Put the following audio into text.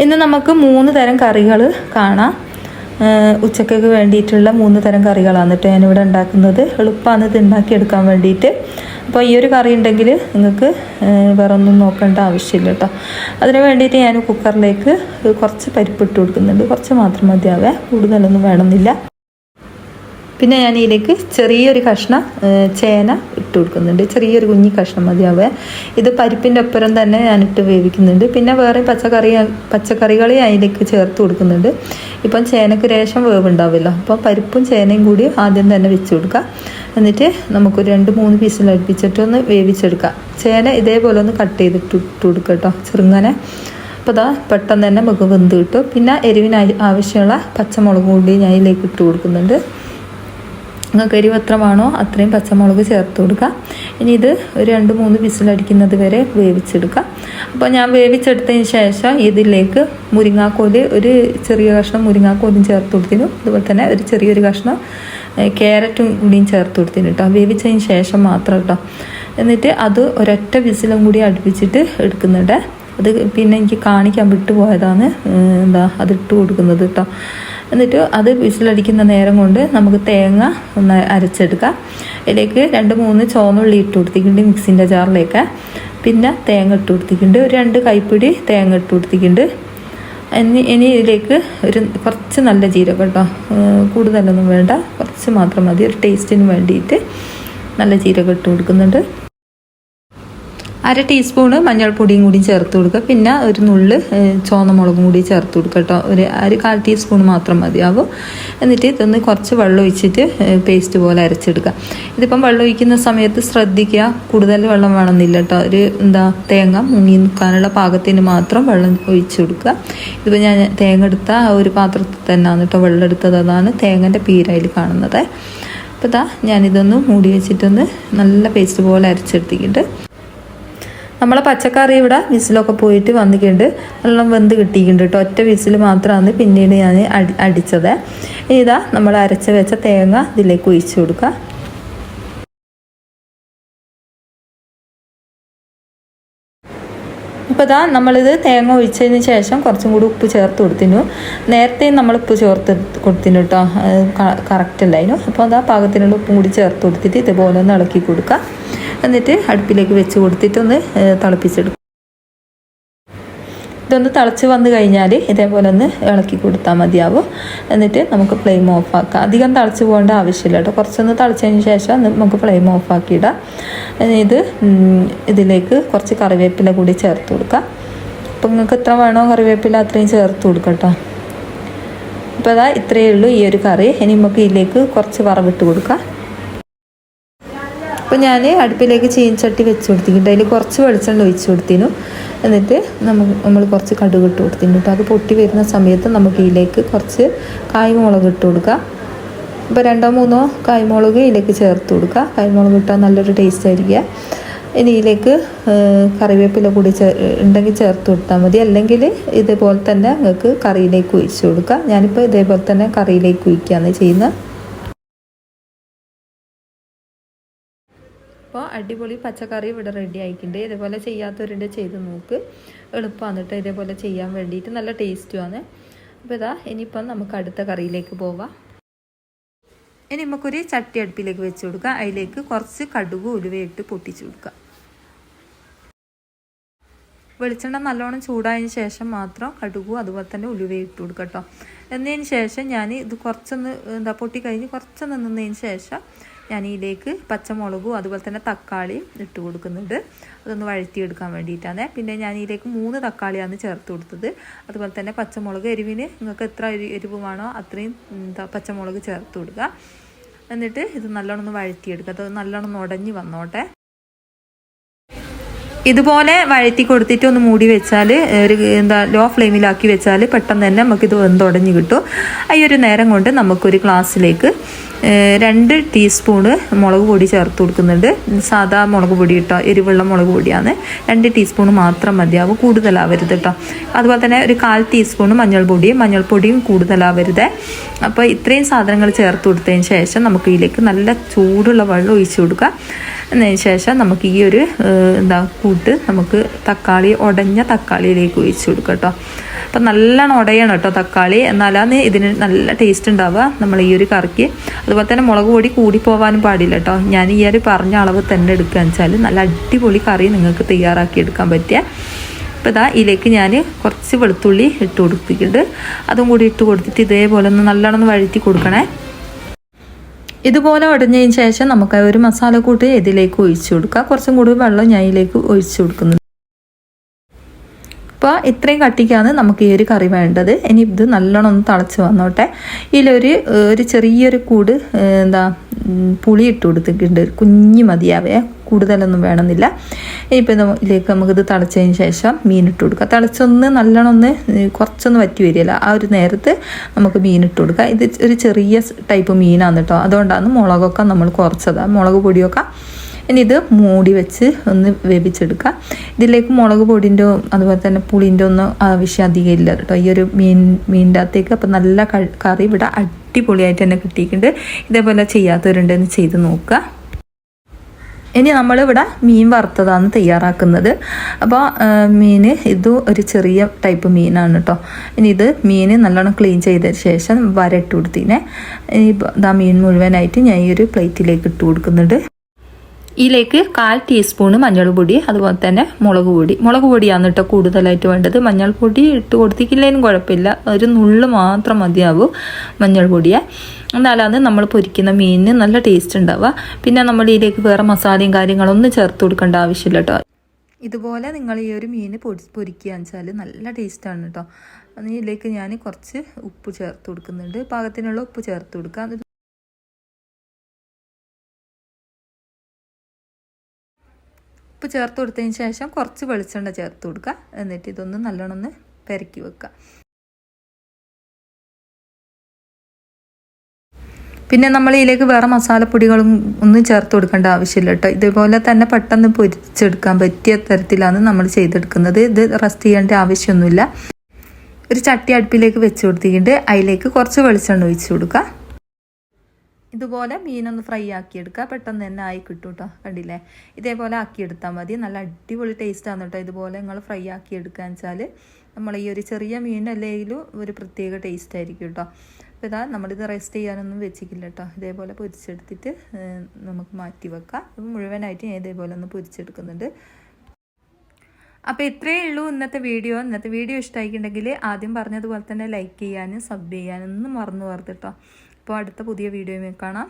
ഇന്ന് നമുക്ക് മൂന്ന് തരം കറികൾ കാണാം. ഉച്ചക്കൊക്കെ വേണ്ടിയിട്ടുള്ള മൂന്ന് തരം കറികളാണ് കേട്ടോ ഞാനിവിടെ ഉണ്ടാക്കുന്നത്. എളുപ്പമാണ് ഇത് ഉണ്ടാക്കിയെടുക്കാൻ വേണ്ടിയിട്ട്. അപ്പോൾ ഈ ഒരു കറി ഉണ്ടെങ്കിൽ നിങ്ങൾക്ക് വേറെ ഒന്നും നോക്കേണ്ട ആവശ്യമില്ല കേട്ടോ അതിന് വേണ്ടിയിട്ട് ഞാൻ കുക്കറിലേക്ക് കുറച്ച് പരിപ്പ് ഇട്ട് കൊടുക്കുന്നുണ്ട്. കുറച്ച് മാത്രം മതിയാവേ. കൂടുതലൊന്നും വേണമെന്നില്ല. പിന്നെ ഞാൻ ഇതിലേക്ക് ചെറിയൊരു കഷ്ണം ചേന ഇട്ട് കൊടുക്കുന്നുണ്ട്. ചെറിയൊരു കുഞ്ഞി കഷ്ണം മതിയാവുക ഇത് പരിപ്പിന്റെ ഒപ്പരം തന്നെ ഞാനിട്ട് വേവിക്കുന്നുണ്ട്. പിന്നെ വേറെ പച്ചക്കറി പച്ചക്കറികൾ അതിലേക്ക് ചേർത്ത് കൊടുക്കുന്നുണ്ട്. ഇപ്പം ചേനക്ക് രേഷം വേവുണ്ടാവില്ലോ അപ്പോൾ പരിപ്പും ചേനയും കൂടി ആദ്യം തന്നെ വെച്ച് കൊടുക്കുക. എന്നിട്ട് നമുക്ക് രണ്ട് മൂന്ന് പീസിൽ അടുപ്പിച്ചിട്ടൊന്ന് വേവിച്ചെടുക്കാം ചേന ഇതേപോലെ ഒന്ന് കട്ട് ചെയ്തിട്ട് ഇട്ട് കൊടുക്കുക കേട്ടോ. ചെറുങ്ങനെ. അപ്പോൾ അതാ പെട്ടെന്ന് തന്നെ നമുക്ക് വെന്ത് കിട്ടും. പിന്നെ എരിവിന് ആവശ്യമുള്ള പച്ചമുളക് കൂടി ഞാൻ ഇതിലേക്ക് ഇട്ട് കൊടുക്കുന്നുണ്ട്. നിങ്ങൾക്ക് എരിവ് അത്രയും പച്ചമുളക് ചേർത്ത് കൊടുക്കുക. ഇനി ഇത് ഒരു രണ്ട് മൂന്ന് വിസിലടിക്കുന്നത് വരെ വേവിച്ചെടുക്കുക. അപ്പോൾ ഞാൻ വേവിച്ചെടുത്തതിന് ശേഷം ഇതിലേക്ക് മുരിങ്ങാക്കോൽ ഒരു ചെറിയ കഷ്ണം മുരിങ്ങാക്കോലും ചേർത്ത് കൊടുത്തിരുന്നു. അതുപോലെ തന്നെ ഒരു ചെറിയൊരു കഷ്ണം ക്യാരറ്റും കൂടിയും ചേർത്ത് കൊടുത്തിരുന്നു കേട്ടോ. വേവിച്ചതിന് ശേഷം മാത്രം കേട്ടോ. എന്നിട്ട് അത് ഒരൊറ്റ വിസിലും കൂടി അടുപ്പിച്ചിട്ട് എടുക്കുന്നുണ്ട്. അത് പിന്നെ എനിക്ക് കാണിക്കാൻ വിട്ടുപോയതാണ്. എന്താ അത് ഇട്ട് കൊടുക്കുന്നത് കേട്ടോ എന്നിട്ട് അത് വിസിലടിക്കുന്ന നേരം കൊണ്ട് നമുക്ക് തേങ്ങ ഒന്ന് അരച്ചെടുക്കാം. ഇതിലേക്ക് രണ്ട് മൂന്ന് ചുവന്നുള്ളി ഇട്ട് കൊടുത്തിട്ടുണ്ട് മിക്സിന്റെ ജാറിലേക്ക്. പിന്നെ തേങ്ങ ഇട്ട് കൊടുത്തിട്ടുണ്ട്. ഒരു രണ്ട് കൈപ്പിടി തേങ്ങ ഇട്ട് കൊടുത്തിട്ടുണ്ട്. ഇനി ഇനി ഇതിലേക്ക് ഒരു കുറച്ച് നല്ല ജീരകം കേട്ടോ കൂടുതലൊന്നും വേണ്ട. കുറച്ച് മാത്രം മതി. ഒരു ടേസ്റ്റിന് വേണ്ടിയിട്ട് നല്ല ജീരകം ഇട്ട് കൊടുക്കുന്നുണ്ട്. അര ടീസ്പൂണ് മഞ്ഞൾപ്പൊടിയും കൂടി ചേർത്ത് കൊടുക്കുക. പിന്നെ ഒരു നുള്ള് ചുവന്ന മുളകും കൂടി ചേർത്ത് കൊടുക്കുക കേട്ടോ. ഒരു ഒരു കാൽ ടീസ്പൂൺ മാത്രം മതിയാവും. എന്നിട്ട് ഇതൊന്ന് കുറച്ച് വെള്ളം ഒഴിച്ചിട്ട് പേസ്റ്റ് പോലെ അരച്ചെടുക്കുക. ഇതിപ്പം വെള്ളം ഒഴിക്കുന്ന സമയത്ത് ശ്രദ്ധിക്കുക കൂടുതൽ വെള്ളം വേണമെന്നില്ല കേട്ടോ. ഒരു എന്താ തേങ്ങ മുങ്ങി നിൽക്കാനുള്ള പാകത്തിന് മാത്രം വെള്ളം ഒഴിച്ചു കൊടുക്കുക. ഇതിപ്പോൾ ഞാൻ തേങ്ങ എടുത്ത ആ ഒരു പാത്രത്തിൽ തന്നെയാണ് കേട്ടോ വെള്ളം എടുത്തത്. അതാണ് തേങ്ങന്റെ പീരയിൽ കാണുന്നത്. അപ്പോൾ ഇതാ ഞാനിതൊന്ന് മൂടി വെച്ചിട്ടൊന്ന് നല്ല പേസ്റ്റ് പോലെ അരച്ചെടുത്തിട്ടുണ്ട്. നമ്മളെ പച്ചക്കറി ഇവിടെ വിസിലൊക്കെ പോയിട്ട് വന്നിട്ടുണ്ട്. നല്ല വെന്ത് കിട്ടിയിട്ടുണ്ട് കേട്ടോ ഒറ്റ വിസിൽ മാത്രമാണ് പിന്നീട് ഞാൻ അടി അടിച്ചത്. ഇതാ നമ്മൾ അരച്ച് വെച്ച തേങ്ങ ഇതിലേക്ക് ഒഴിച്ചു കൊടുക്കുക ഇപ്പോൾ ഇതാ നമ്മളിത് തേങ്ങ ഒഴിച്ചതിന് ശേഷം കുറച്ചും കൂടി ഉപ്പ് ചേർത്ത് കൊടുത്തിനു. നേരത്തെ നമ്മൾ ഉപ്പ് ചേർത്ത് കൊടുത്തിനു കേട്ടോ കറക്റ്റ് അല്ലായിരുന്നു. അപ്പോൾ അതാ പാകത്തിനുള്ള ഉപ്പും കൂടി ചേർത്ത് കൊടുത്തിട്ട് ഇതുപോലെ ഒന്ന് ഇളക്കി കൊടുക്കുക എന്നിട്ട് അടുപ്പിലേക്ക് വെച്ച് കൊടുത്തിട്ടൊന്ന് തിളപ്പിച്ചെടുക്കും. ഇതൊന്ന് തിളച്ച് വന്നു കഴിഞ്ഞാൽ ഇതേപോലെ ഒന്ന് ഇളക്കി കൊടുത്താൽ മതിയാവും. എന്നിട്ട് നമുക്ക് ഫ്ലെയിം ഓഫ് അധികം തിളച്ച് പോകേണ്ട ആവശ്യമില്ല കേട്ടോ. കുറച്ചൊന്ന് തിളച്ചതിന് ശേഷം നമുക്ക് ഫ്ലെയിം ഓഫ് ആക്കിയിടാം ഇനി ഇത് ഇതിലേക്ക് കുറച്ച് കറിവേപ്പില കൂടി ചേർത്ത് കൊടുക്കാം. അപ്പോൾ നിങ്ങൾക്ക് എത്ര വേണോ കറിവേപ്പില അത്രയും ചേർത്ത് കൊടുക്കാം കേട്ടോ. അപ്പോൾ അതാ ഇത്രയേ ഉള്ളൂ ഈ ഒരു കറി. ഇനി നമുക്ക് ഇതിലേക്ക് കുറച്ച് വറവിട്ട് കൊടുക്കാം. അപ്പോൾ ഞാൻ അടുപ്പിലേക്ക് ചീനച്ചട്ടി വെച്ച് കൊടുത്തിട്ടുണ്ട്. അതിൽ കുറച്ച് വെളിച്ചെണ്ണ ഒഴിച്ച് കൊടുത്തിനു എന്നിട്ട് നമുക്ക് നമ്മൾ കുറച്ച് കടുക് ഇട്ട് കൊടുത്തിട്ടുണ്ട് കേട്ടോ. അത് പൊട്ടി വരുന്ന സമയത്ത് നമുക്ക് ഇതിലേക്ക് കുറച്ച് കായ്മുളക് ഇട്ട് കൊടുക്കുക അപ്പോൾ രണ്ടോ മൂന്നോ കായ്മുളക് ഇതിലേക്ക് ചേർത്ത് കൊടുക്കുക കായ്മുളക് ഇട്ടാൽ നല്ലൊരു ടേസ്റ്റ് ആയിരിക്കുക. ഇനി ഇതിലേക്ക് കറിവേപ്പില കൂടി ചേ ഉണ്ടെങ്കിൽ ചേർത്ത് കൊടുത്താൽ മതി. അല്ലെങ്കിൽ ഇതേപോലെ തന്നെ നിങ്ങൾക്ക് കറിയിലേക്ക് ഒഴിച്ച് കൊടുക്കുക ഞാനിപ്പോൾ ഇതേപോലെ തന്നെ കറിയിലേക്ക് ഒഴിക്കുകയാണ് ചെയ്യുന്നത്. അപ്പോൾ അടിപൊളി പച്ചക്കറി ഇവിടെ റെഡി ആയിട്ടുണ്ട്. ഇതേപോലെ ചെയ്യാത്തവരുടെ ചെയ്ത് നോക്ക്. എളുപ്പമാണ് കേട്ടോ ഇതേപോലെ ചെയ്യാൻ വേണ്ടിയിട്ട്. നല്ല ടേസ്റ്റുമാണ് അപ്പോൾ ഇതാ ഇനിയിപ്പം നമുക്ക് അടുത്ത കറിയിലേക്ക് പോവാം. ഇനി നമുക്കൊരു ചട്ടി അടുപ്പിലേക്ക് വെച്ച് കൊടുക്കുക അതിലേക്ക് കുറച്ച് കടുക് ഉലുവയിട്ട് പൊട്ടിച്ചു കൊടുക്കുക വെളിച്ചെണ്ണ നല്ലോണം ചൂടായതിന് ശേഷം മാത്രം കടുകും അതുപോലെ തന്നെ ഉലുവയും ഇട്ട് കേട്ടോ എന്നതിന് ശേഷം ഞാൻ ഇത് കുറച്ചൊന്ന് എന്താ പൊട്ടി കഴിഞ്ഞ് കുറച്ചൊന്ന് നിന്നതിന് ശേഷം ഞാൻ ഇതിലേക്ക് പച്ചമുളകും അതുപോലെ തന്നെ തക്കാളിയും ഇട്ട് കൊടുക്കുന്നുണ്ട്. അതൊന്ന് വഴറ്റിയെടുക്കാൻ വേണ്ടിയിട്ടാണ്. പിന്നെ ഞാൻ ഇതിലേക്ക് മൂന്ന് തക്കാളിയാണ് ചേർത്ത് കൊടുത്തത്. അതുപോലെ തന്നെ പച്ചമുളക് എരിവിന് നിങ്ങൾക്ക് എത്ര എരി എരിവ് വേണോ അത്രയും പച്ചമുളക് ചേർത്ത് കൊടുക്കുക എന്നിട്ട് ഇത് നല്ലോണം ഒന്ന് വഴറ്റിയെടുക്കുക അത് നല്ലോണം ഉടഞ്ഞ് വന്നോട്ടെ. ഇതുപോലെ വഴറ്റി കൊടുത്തിട്ട് ഒന്ന് മൂടി വെച്ചാൽ ഒരു എന്താ ലോ ഫ്ലെയിമിലാക്കി വെച്ചാൽ പെട്ടെന്ന് തന്നെ നമുക്കിത് വെന്തുടഞ്ഞ് കിട്ടും. ഈ ഒരു നേരം കൊണ്ട് നമുക്കൊരു ഗ്ലാസ്സിലേക്ക് രണ്ട് ടീസ്പൂണ് മുളക് പൊടി ചേർത്ത് കൊടുക്കുന്നുണ്ട്. സാധാ മുളക് പൊടി കേട്ടോ എരിവുള്ള മുളക് പൊടിയാണ്. രണ്ട് ടീസ്പൂൺ മാത്രം മതിയാവും കൂടുതലാവരുത് കേട്ടോ അതുപോലെ തന്നെ ഒരു കാൽ ടീസ്പൂൺ മഞ്ഞൾ പൊടിയും മഞ്ഞൾ പൊടിയും കൂടുതലാവരുത്. അപ്പോൾ ഇത്രയും സാധനങ്ങൾ ചേർത്ത് കൊടുത്തതിന് ശേഷം നമുക്ക് ഇതിലേക്ക് നല്ല ചൂടുള്ള വെള്ളം ഒഴിച്ചു കൊടുക്കുക എന്നതിന് ശേഷം നമുക്ക് ഈ ഒരു എന്താ കൂട്ട് നമുക്ക് തക്കാളി ഉടഞ്ഞ തക്കാളിയിലേക്ക് ഒഴിച്ചു കൊടുക്കുക കേട്ടോ അപ്പം നല്ലോണം ഉടയണം കേട്ടോ തക്കാളി. എന്നാലാണ് ഇതിന് നല്ല ടേസ്റ്റ് ഉണ്ടാവുക. നമ്മൾ ഈ ഒരു കറിക്ക് അതുപോലെ തന്നെ മുളക് പൊടി കൂടി പോവാനും പാടില്ല കേട്ടോ ഞാൻ ഈ ഒരു പറഞ്ഞ അളവ് തന്നെ എടുക്കുകയെന്ന് വെച്ചാൽ നല്ല അടിപൊളി കറി നിങ്ങൾക്ക് തയ്യാറാക്കി എടുക്കാൻ പറ്റിയ. അപ്പോൾ ഇതാ ഇതിലേക്ക് ഞാൻ കുറച്ച് വെളുത്തുള്ളി ഇട്ട് കൊടുത്തിട്ടുണ്ട്. അതും കൂടി ഇട്ട് കൊടുത്തിട്ട് ഇതേപോലെ ഒന്ന് നല്ലോണം വഴറ്റി കൊടുക്കണേ. ഇതുപോലെ ഉടഞ്ഞതിന് ശേഷം നമുക്ക് ഒരു മസാലക്കൂട്ട് ഇതിലേക്ക് ഒഴിച്ചു കൊടുക്കുക കുറച്ചും കൂടി വെള്ളം ഞാൻ ഇതിലേക്ക് ഒഴിച്ചു കൊടുക്കുന്നുണ്ട്. അപ്പോൾ ഇത്രയും കട്ടിക്കാണ് നമുക്ക് ഈ ഒരു കറി വേണ്ടത്. ഇനി ഇത് നല്ലോണം ഒന്ന് തിളച്ച് വന്നോട്ടെ. ഇതിലൊരു ഒരു ചെറിയൊരു കൂട് എന്താ പുളി ഇട്ട് കൊടുത്തിട്ടുണ്ട്. ഒരു കുഞ്ഞ് മതിയാവേ. കൂടുതലൊന്നും വേണമെന്നില്ല. ഇനിയിപ്പോൾ ഇത് ഇതിലേക്ക് നമുക്കിത് തിളച്ചതിന് ശേഷം മീൻ ഇട്ട് കൊടുക്കുക തിളച്ചൊന്ന് നല്ലോണം ഒന്ന് കുറച്ചൊന്ന് വറ്റി വരികയില്ല. ആ ഒരു നേരത്ത് നമുക്ക് മീൻ ഇട്ട് കൊടുക്കുക ഇത് ഒരു ചെറിയ ടൈപ്പ് മീനാണ് കേട്ടോ. അതുകൊണ്ടാണ് മുളകൊക്കെ നമ്മൾ കുറച്ചതാണ് മുളക് പൊടിയൊക്കെ ഇനി ഇത് മൂടി വെച്ച് ഒന്ന് വേവിച്ചെടുക്കുക. ഇതിലേക്ക് മുളക് പൊടിന്റെ അതുപോലെ തന്നെ പുളിന്റെ ഒന്നും ആവശ്യം അധികം ഇല്ല കേട്ടോ. ഈ ഒരു മീൻ മീനിന്റെ അകത്തേക്ക് അപ്പം നല്ല കറി ഇവിടെ അടിപൊളിയായിട്ട് തന്നെ കിട്ടിയിട്ടുണ്ട്. ഇതേപോലെ ചെയ്യാത്തവരുണ്ടെന്ന് ചെയ്ത് നോക്കുക. ഇനി നമ്മളിവിടെ മീൻ വറുത്തതാണ് തയ്യാറാക്കുന്നത്. അപ്പോൾ മീൻ ഇത് ഒരു ചെറിയ ടൈപ്പ് മീനാണ് കേട്ടോ. ഇനി ഇത് മീൻ നല്ലോണം ക്ലീൻ ചെയ്തതിന് ശേഷം വരട്ട് കൊടുത്തിനെ. ഇതാ മീൻ മുഴുവനായിട്ട് ഞാൻ ഈ ഒരു പ്ലേറ്റിലേക്ക് ഇട്ട് കൊടുക്കുന്നുണ്ട്. ഇതിലേക്ക് കാൽ ടീസ്പൂണ് മഞ്ഞൾപ്പൊടി അതുപോലെ തന്നെ മുളക് പൊടി. മുളക് പൊടിയാണ് കേട്ടോ കൂടുതലായിട്ട് വേണ്ടത്. മഞ്ഞൾപ്പൊടി ഇട്ട് കൊടുത്തിക്കില്ലേലും കുഴപ്പമില്ല. ഒരു നുള്ള് മാത്രം മതിയാവും മഞ്ഞൾപ്പൊടിയെ. എന്നാലാണ് നമ്മൾ പൊരിക്കുന്ന മീനിന് നല്ല ടേസ്റ്റ് ഉണ്ടാവുക. പിന്നെ നമ്മൾ ഇതിലേക്ക് വേറെ മസാലയും കാര്യങ്ങളൊന്നും ചേർത്ത് കൊടുക്കേണ്ട ആവശ്യമില്ല കേട്ടോ. ഇതുപോലെ നിങ്ങൾ ഈ ഒരു മീൻ പൊടി പൊരിക്കുകയെന്ന് വെച്ചാൽ നല്ല ടേസ്റ്റാണ് കേട്ടോ. അതിലേക്ക് ഞാൻ കുറച്ച് ഉപ്പ് ചേർത്ത് കൊടുക്കുന്നുണ്ട്. പാകത്തിനുള്ള ഉപ്പ് ചേർത്ത് കൊടുക്കുക. അത് ഉപ്പ് ചേർത്ത് കൊടുത്തതിന് ശേഷം കുറച്ച് വെളിച്ചെണ്ണ ചേർത്ത് കൊടുക്കുക. എന്നിട്ട് ഇതൊന്ന് നല്ലോണം ഒന്ന് പെരക്കി വെക്കുക. പിന്നെ നമ്മൾ ഇതിലേക്ക് വേറെ മസാലപ്പൊടികളും ഒന്നും ചേർത്ത് കൊടുക്കേണ്ട ആവശ്യമില്ല കേട്ടോ. ഇതുപോലെ തന്നെ പെട്ടെന്ന് പൊരിച്ചെടുക്കാൻ പറ്റിയ തരത്തിലാണ് നമ്മൾ ചെയ്തെടുക്കുന്നത്. ഇത് റെസ്റ്റ് ചെയ്യേണ്ട ആവശ്യമൊന്നുമില്ല. ഒരു ചട്ടി അടുപ്പിലേക്ക് വെച്ച് കൊടുത്തിട്ട് അതിലേക്ക് കുറച്ച് വെളിച്ചെണ്ണ ഒഴിച്ച് കൊടുക്കുക. ഇതുപോലെ മീനൊന്ന് ഫ്രൈ ആക്കിയെടുക്കുക. പെട്ടെന്ന് തന്നെ ആയി കിട്ടും കേട്ടോ കണ്ടില്ലേ? ഇതേപോലെ ആക്കിയെടുത്താൽ മതി. നല്ല അടിപൊളി ടേസ്റ്റ് ആണ് കേട്ടോ. ഇതുപോലെ നിങ്ങൾ ഫ്രൈ ആക്കിയെടുക്കുക വെച്ചാൽ നമ്മൾ ഈ ഒരു ചെറിയ മീനല്ലെങ്കിലും ഒരു പ്രത്യേക ടേസ്റ്റ് ആയിരിക്കും കേട്ടോ. അപ്പോൾ ഇതാ നമ്മളിത് റെസ്റ്റ് ചെയ്യാനൊന്നും വെച്ചിട്ടില്ല കേട്ടോ. ഇതേപോലെ പൊരിച്ചെടുത്തിട്ട് നമുക്ക് മാറ്റി വെക്കാം. മുഴുവനായിട്ട് ഞാൻ ഇതേപോലെ ഒന്ന് പൊരിച്ചെടുക്കുന്നുണ്ട്. അപ്പോൾ ഇത്രയേ ഉള്ളൂ ഇന്നത്തെ വീഡിയോ. ഇന്നത്തെ വീഡിയോ ഇഷ്ടമായിട്ടുണ്ടെങ്കിൽ ആദ്യം പറഞ്ഞതുപോലെ തന്നെ ലൈക്ക് ചെയ്യാനും സബ് ചെയ്യാനും ഒന്നും മറന്നു പോകരുത് കേട്ടോ. അപ്പോൾ അടുത്ത പുതിയ വീഡിയോയിൽ കാണാം.